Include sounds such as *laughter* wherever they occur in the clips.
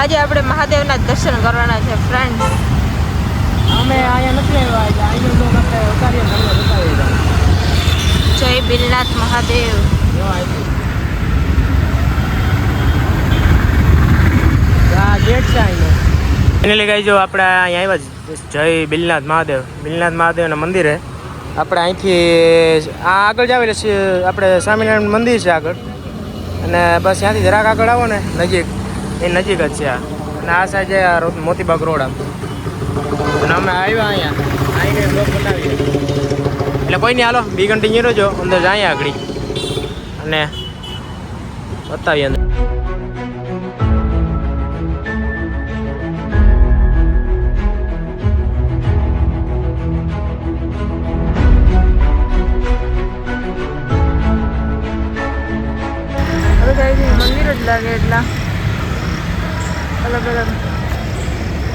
આજે આપણે મહાદેવના દર્શન કરવાના છે ફ્રેન્ડ અમે અહીંયા નથી આવ્યા એટલે અહીંયા લોકો આપણે ઉતારીએ તમને જય બિલનાથ મહાદેવ. અહીંનો ફાઇનલી ગાઈ જો આપણે અહીંયા આવ્યા છે જય બિલનાથ મહાદેવ. બિલનાથ મહાદેવના મંદિરે આપણે અહીંથી આ આગળ જાવ એટલે આપણે સ્વામિનારાયણ મંદિર છે આગળ. અને બસ ત્યાંથી જરાક આગળ આવો ને નજીક. એ નજીક જ છે આ. અને આ સાઈડ મોતીબાગ રોડ આમ. અને અમે આવ્યા અહીંયા. આવીને બ્લોક બતાવીએ એટલે કોઈ નહીં, હાલો, બી કન્ટિન્યુ રહેજો. અંદર જાય આગળ. અને બતાવીએ અંદર.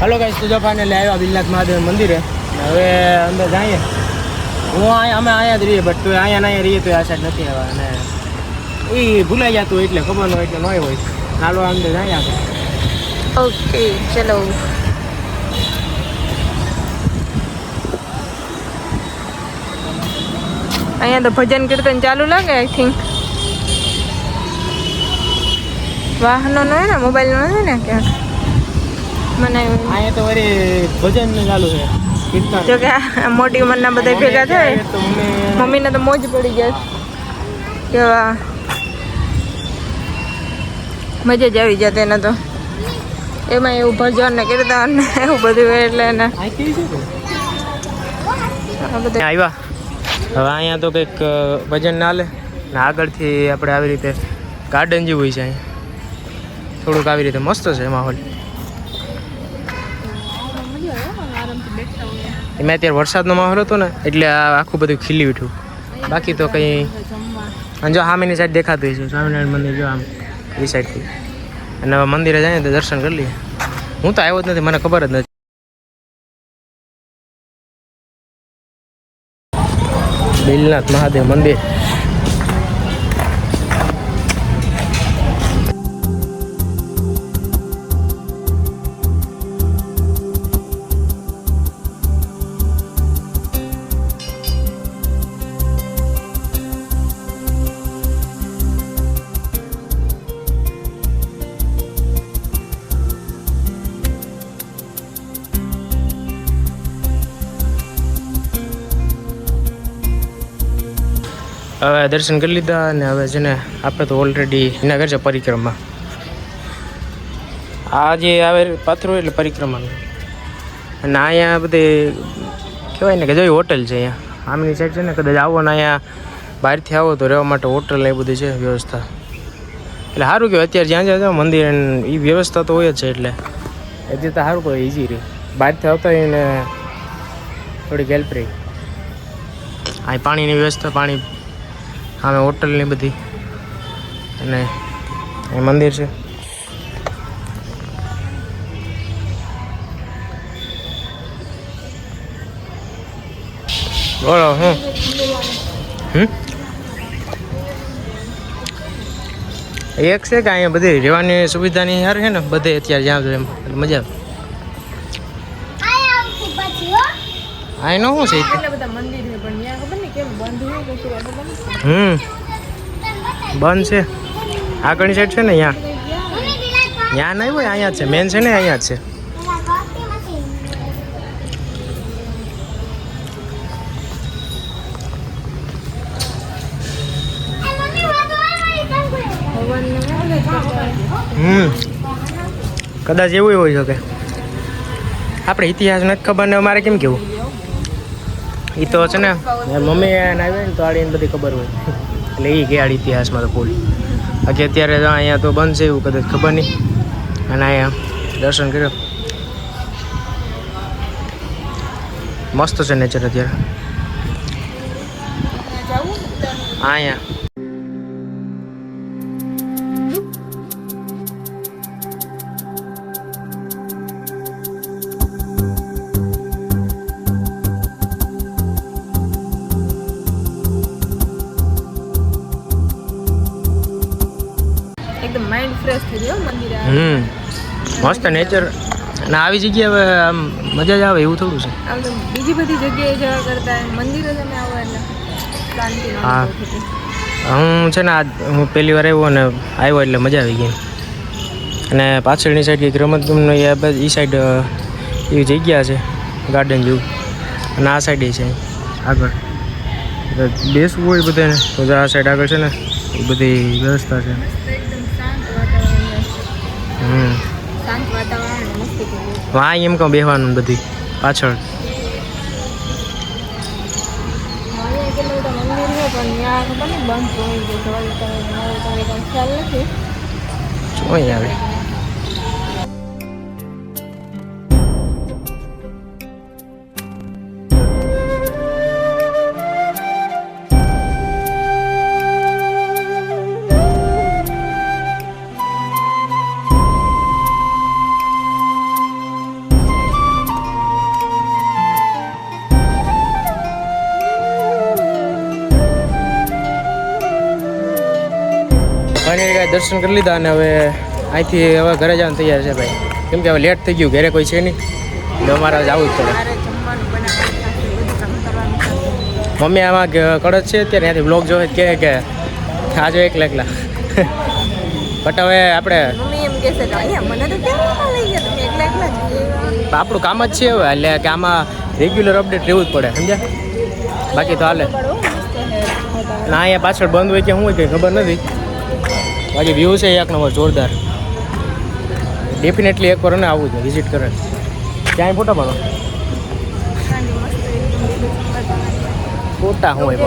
હલો ગાઈસ તો જો લઈ આવ્યા બિલનાથ મહાદેવ મંદિરે. હવે અંદર જઈએ. હું અહીંયા અમે અહીંયા જ રહીએ બટ તો અહીંયા ના રહીએ તો આ સાઈડ નથી આવ્યા અને એ ભૂલાઈ જતું એટલે ખબર ન હોય એટલે ન હોય. ચાલો અંદર જઈએ આપણે. ઓકે ચલો. અહીંયા તો ભજન કીર્તન ચાલુ લાગે આઈ થિંક વાહનો નો ને મોબાઈલ નો ને ક્યાંક? મને એવું. અહીંયા તો વળી ભજન ચાલુ છે. જો કે મોટી ઉંમરના બધા ભેગા થાય. મમ્મી મમ્મીને તો મોજ પડી જાય કેવા મજા જ આવી જતી એને તો. એમાં એવું ભજન ને કીર્તન ને એવું બધું એટલે એને આવ્યા. હવે અહીંયા તો કંઈક ભજન ના લે ને આગળથી આપણે આવી રીતે ગાર્ડન જેવું હોય છે અહીંયા. થોડુંક આવી રીતે મસ્ત છે માહોલ. એમાં અત્યારે વરસાદનો માહોલ હતો ને, એટલે આખું બધું ખીલી ઉઠ્યું. બાકી તો કંઈ અને જો સામેની સાઈડ દેખાતું છે સ્વામિનારાયણ મંદિર જો આમ એ સાઈડથી અને હવે મંદિરે જાય તો દર્શન કરી લઈએ. હું તો આવ્યો જ નથી, મને ખબર જ નથી. બિલનાથ મહાદેવ મંદિર. હવે દર્શન કરી લીધા અને હવે છે ને આપણે તો ઓલરેડી એના છે પરિક્રમા. આ જે આવે પાથરો એટલે પરિક્રમા. અને અહીંયા બધી કહેવાય ને કે જોઈ હોટલ છે અહીંયા. આમની સાઈડ છે ને કદાચ આવો ને અહીંયા બહારથી આવો તો રહેવા માટે હોટલ એ બધી છે વ્યવસ્થા. એટલે સારું કહેવાય, અત્યારે જ્યાં જ્યાં મંદિર એ વ્યવસ્થા તો હોય જ છે એટલે. એ તો સારું કહે ઇઝી રહે. બહારથી આવતા હોય ને થોડીક હેલ્પ રહી. અહીં પાણીની વ્યવસ્થા, પાણી સામે હોટલની બધી. અને એ મંદિર છે. બોલો હું? હમ? એક છે કે અહીંયા બધી રહેવાની સુવિધાની યાર છે ને બધે અત્યારે જ્યાં જોઈએ એમ એટલે મજા આવે. નો શું છે? હમ. બંધ છે. આગળની સાઈડ છે ને અહીંયા? ત્યાં નહીં હોય અહીંયા છે. મેન છે ને અહીંયા જ છે. છે? હમ. કદાચ એવું હોય શકે. આપણે ઇતિહાસ નથી ખબર ને અમારે કેમ કેવું? એ તો છે ને મમ્મી એને આવે ને તો આડીને બધી ખબર હોય. એટલે એ ગયા ઇતિહાસમાં તો ફૂલ બાકી અત્યારે તો અહીંયા તો બંધ છે એવું કદાચ ખબર નહીં. અને અહીંયા દર્શન કર્યો. મસ્ત છે નેચર અત્યારે. અહીંયા. મસ્ત નેચર અને આવી જગ્યાએ હવે આમ મજા જ આવે એવું થોડું છે. આમ તો બીજી બધી જગ્યાએ જવા કરતા મંદિરે તમે આવો એટલે હા. હું છે ને આ હું પહેલી વાર આવ્યો અને આવ્યો એટલે મજા આવી ગઈ. અને પાછળની સાઈડ કંઈક રમતગમતનો એ સાઈડ એવી જગ્યા છે ગાર્ડન જેવું. અને આ સાઈડ છે આગળ. બેસવું હોય બધાને તો આ સાઈડ આગળ છે ને એ બધી વ્યવસ્થા છે. હમ. શાંત વાતાવરણ મસ્તી એમ કહું બેહવાનું બધી પાછળ. પણ બંધ હોય આવે. દર્શન કરી લીધા અને હવે અહીંથી હવે ઘરે જવાનું તૈયાર છે ભાઈ. કેમ કે હવે લેટ થઈ ગયું ઘરે કોઈ છે નહીં. એટલે અમારે જવું જ પડે. મમ્મી આમાં કડક છે અત્યારે ત્યાંથી બ્લોગ જોવે કે કે આજે એકલા એકલા. બટ હવે આપણે મમ્મી એમ કહેશે કે અહીંયા મને તો કેમ લઈ ગયા તમે એકલા એકલા જ ગયા?" આપણું કામ જ છે હવે એટલે કે આમાં રેગ્યુલર અપડેટ રહેવું જ પડે સમજ્યા? બાકી તો હાલે. ના અહીંયા પાછળ બંધ હોય કે શું હોય કંઈ ખબર નથી. બાકી વ્યૂ છે એક નંબર, જોરદાર. ડેફિનેટલી એક વાર ને આવવું છે વિઝિટ કરે. ક્યાંય ફોટા પાડો. ફોટા હોય છે.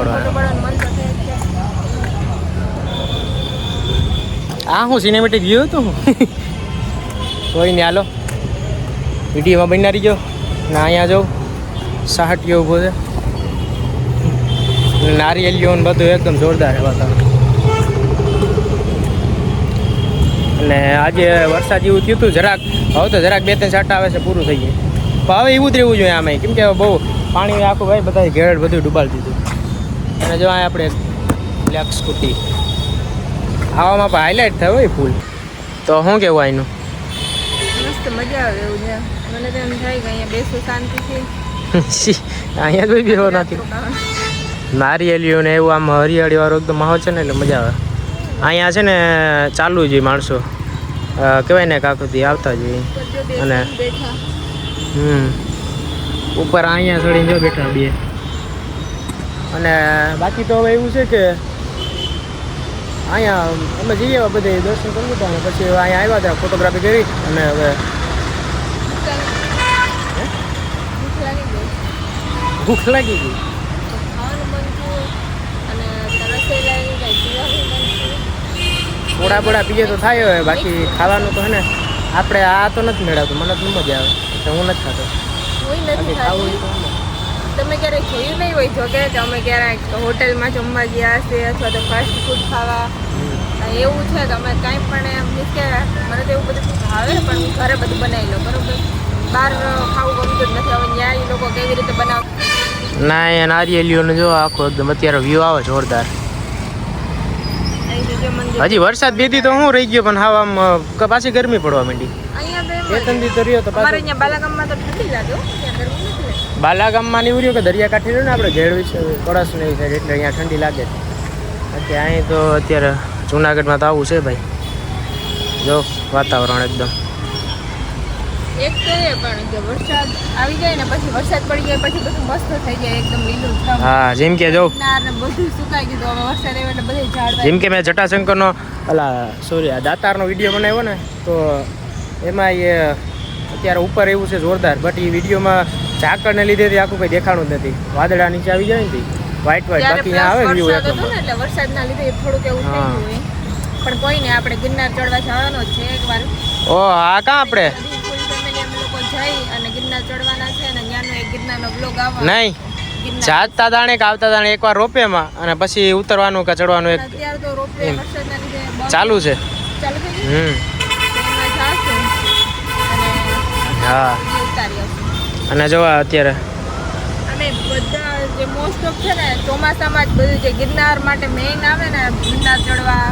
આ હું સિનેમેટિક વ્યૂ હતું? *laughs* કોઈ નહીં હાલો. વિડીયોમાં બનનારી ગયો ને અહીંયા જાઉં સાહટ ગયો ઊભો છે. નારિયેલ નારિયેલીઓ બધું એકદમ જોરદાર છે વાતાવરણ. અને આજે વરસાદ જેવું થયું હતું જરાક હવે તો જરાક બે ત્રણ છાંટા આવે છે પૂરું થઈ ગયું પણ હવે એવું જ રહેવું જોઈએ આમાં કેમ કે બહુ પાણી આખું ભાઈ બધા ઘેર બધું ડૂબાડી દીધું. અને જો અહીંયા આપણે બ્લેક સ્કૂટી આવામાં પણ હાઇલાઇટ થયો હોય ફૂલ. તો શું કેવું આનું મસ્ત મજા આવે એવું છે. મને તો એમ થાય કે અહીંયા બેસું શાંતિથી અહીંયા નથી. નારિયેલીઓ ને એવું આમ હરિયાળી વાળો એકદમ માહોલ છે ને એટલે મજા આવે. અહીંયા છે ને ચાલુ જ માણસો. કહેવાય ને કાકુથી આવતા જ હોય. અને હમ, ઉપર અહીંયા ચડીને જો બેઠા બે. અને બાકી તો હવે એવું છે કે અહીંયા અમે જઈએ બધે દર્શન કરી લીધા અને પછી અહીંયા આવ્યા હતા ફોટોગ્રાફી કરી અને હવે ભૂખ લાગી ગઈ ભૂખ લાગી ગઈ ખાવાનું મન થયું અને તરસે લાગી ગઈ પીવાનું મન થયું પોડા પોડા પીએ તો થાય હોય બાકી ખાવાનું તો હે ને આપણે આ તો નથી મેળવતું મને તો મજા આવે એટલે હું નથી ખાતો. તમે ક્યારેક જોયું નહીં હોય જો કે અમે ક્યારેક હોટલમાં જમવા ગયા છે અથવા તો ફાસ્ટ ફૂડ ખાવા? એવું છે કે અમે કાંઈ પણ એમ મીન્સ કે મને તો એવું બધું ભાવે પણ હું ઘરે બધું બનાવી લઉં બરાબર? બહાર ખાવું ગમતું નથી. હવે ત્યાં એ લોકો કેવી રીતે બનાવ ના એ નારિયેલીઓને જો આખો એકદમ અત્યારે વ્યૂ આવે જોરદાર. હજી વરસાદ બે તો હું રહી ગયો પણ હાવ આમ પાછી ગરમી પડવા માંડી. બાલાગામમાં તો ઠંડી લાગે હો ત્યાં ગરમી નથી લાગતી. બાલાગામમાં ની ઉર્યું કે દરિયાકાંઠે રહ્યું ને આપણે ઘેડવી છે કળશ ને એટલે અહીંયા ઠંડી લાગે. બાકી અહીં તો અત્યારે જુનાગઢમાં તો આવું છે ભાઈ. જો વાતાવરણ એકદમ. એક તો એ પણ કે વરસાદ આવી જાય ને પછી વરસાદ પડી જાય પછી બધું મસ્ત થઈ જાય એકદમ લીલું હા જેમ કે જો. ને બધું સુકાઈ ગયું હવે વરસાદ આવ્યો એટલે બધે ઝાડ જેમ કે મેં જટાશંકરનો અલા સોરી આ દાતારનો વીડિયો બનાવ્યો ને તો એમાં એ અત્યારે ઉપર એવું છે જોરદાર બટ એ વિડીયોમાં ઝાકળને લીધે થી આખું કંઈ દેખાણું જ નથી. વાદળા નીચે આવી જાય ને વ્હાઈટ વ્હાઈટ બાકી આવે વ્યૂ વરસાદ એક હતો ને નંબર એટલે વરસાદના લીધે થોડુંક એવું થઈ ગયું પણ કોઈ ને આપણે ગિરનાર ચડવા જવાનો છે એકવાર ઓ આ કા આપણે ફૂલ ફેમિલી અમે લોકો જઈ અને ગિરનાર ચડવાના છે અને ત્યાંનો એક ગિરનારનો બ્લોગ આવવાનો નહીં. જાતતા દાણે કે આવતા દાણે એકવાર રોપેમાં અને પછી ઉતરવાનું કે ચડવાનું એક અત્યારે તો રોપવે વરસાદના લીધે ચાલુ છે. ચાલુ હમ. હા. અને જો અત્યારે. અમે બધા જે મોસ્ટ ઓફ છે ને ચોમાસામાં જ બધું જે ગિરનાર માટે મેઇન આવે ને ગિરનાર ચડવા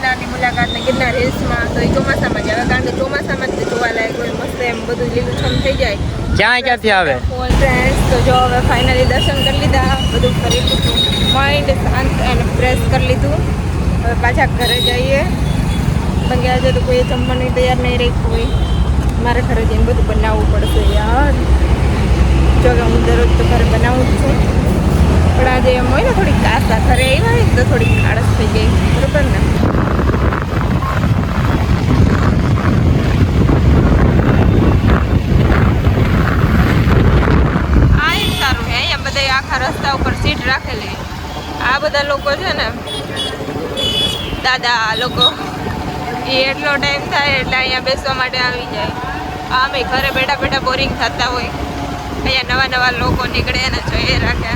ગિરનારની મુલાકાત ને ગિરનાર હિલ્સમાં તો એ ચોમાસામાં જ આવે. કારણ કે ચોમાસામાં જ તે મસ્ત એમ બધું લીલુંછમ થઈ જાય. ક્યાં ક્યાંથી આવે? ફોન ફ્રેન્ડ્સ તો જો હવે ફાઇનલી દર્શન કરી લીધા બધું કરી લીધું. માઇન્ડ શાંત અને ફ્રેશ કરી લીધું. હવે પાછા ઘરે જઈએ. પણ કે આજે તો કોઈ જમવાની તૈયાર નહીં રહી કોઈ. મારે ઘરે જઈને બધું બનાવવું પડશે યાર. જો કે હું દરરોજ તો ઘરે બનાવું જ છું. પણ આજે એમ હોય ને થોડીક આશા ઘરે આવી હોય તો થોડીક આળસ થઈ ગઈ બરોબર ને આ એક સારું છે અહીંયા બધા આખા રસ્તા ઉપર સીટ રાખેલી આ બધા લોકો છે ને, દાદા લોકો, એ એટલો ટાઈમ થાય એટલે અહીંયા બેસવા માટે આવી જાય. અમે ઘરે બેઠા બેઠા બોરિંગ થતા હોય. અહીંયા નવા નવા લોકો નીકળે ને જો એ રાખે.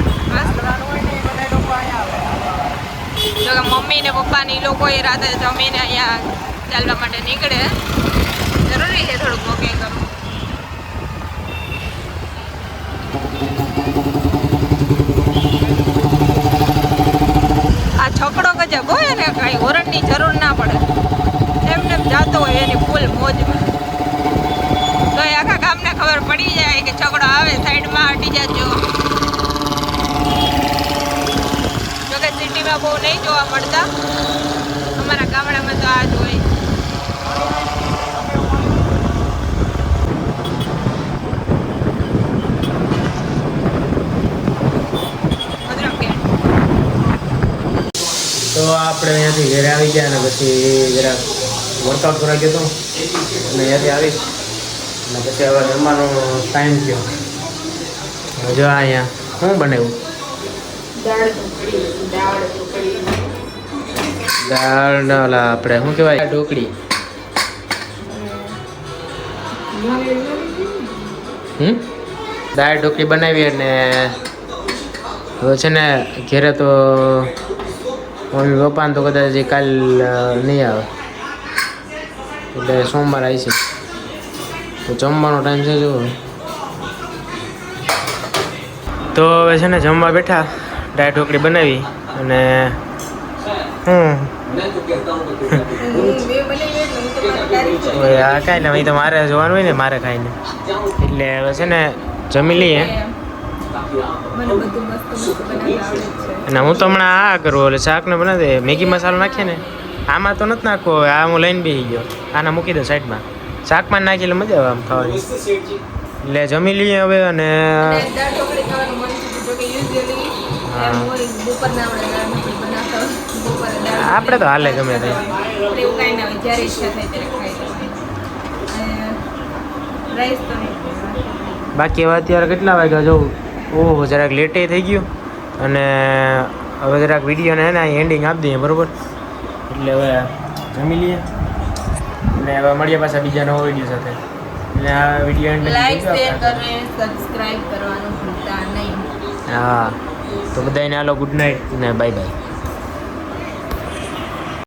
જો કે મમ્મી ને પપ્પા ને લોકો એ રાતે જમીને અહીંયા ચાલવા માટે નીકળે. જરૂરી છે થોડુંક વોકિંગ કરવું આ છકડો ગજબ હોય ને કઈ હોરણની જરૂર ના પડે. એમને એમ જાતો હોય એની ફૂલ મોજમાં. તો એ આખા ગામને ખબર પડી જાય કે છકડો આવે સાઈડમાં હટી જજો. જોકે સિટીમાં બહુ નહીં જોવા મળતા. અમારા ગામડામાં તો આ જ હોય મતલબ કે તો આપણે અહીંયાથી ઘરે આવી ગયા અને પછી જરા વર્કઆઉટ કરવા ગયો હતો અને અહીંયાથી આવી અને પછી હવે જમવાનો ટાઈમ થયો. જો અહીંયા શું બનાવ્યું? દાળ ઓલા આપણે શું કહેવાય? ઢોકળી. હમ? દાળ ઢોકળી બનાવી અને હવે છે ને ઘેરે તો મમ્મી પપ્પાને તો કદાચ કાલ નહીં આવે. એટલે સોમવાર આવી છે. તો જમવાનો ટાઈમ છે જો. તો હવે છે ને જમવા બેઠા, ડાય ઢોકળી બનાવી અને હમ. આ કાંઈ ને તો મારે જોવાનું હોય ને, મારે ખાઈને. એટલે હવે છે ને જમી લઈએ. અને હું તો હમણાં આ કરું એટલે શાકને બનાવી દે. મેગી મસાલો નાખીએ ને, આમાં તો નથી નાખવો. આ હું લઈને બેસી ગયો. આના મૂકી દો સાઈડમાં. શાકમાં નાખી એટલે મજા આવે આમ ખાવાની. એટલે જમી લઈએ હવે અને આપણે તો હાલે ગમે તે. બાકી હવે અત્યારે કેટલા વાગ્યા? જવું ઓહો જરાક લેટે થઈ ગયું. અને હવે જરાક વિડીયોને એને એન્ડિંગ આપી દઈએ બરોબર? એટલે હવે જમી લઈએ. અને હવે મળીએ પાછા બીજા નવો વીડિયો સાથે. એટલે આ વીડિયો એન્ડ લાઈક શેર કરો સબસ્ક્રાઇબ કરવાનું ભૂલતા નહીં. હા. તો બધાને હાલો ગુડ નાઇટ ને બાય બાય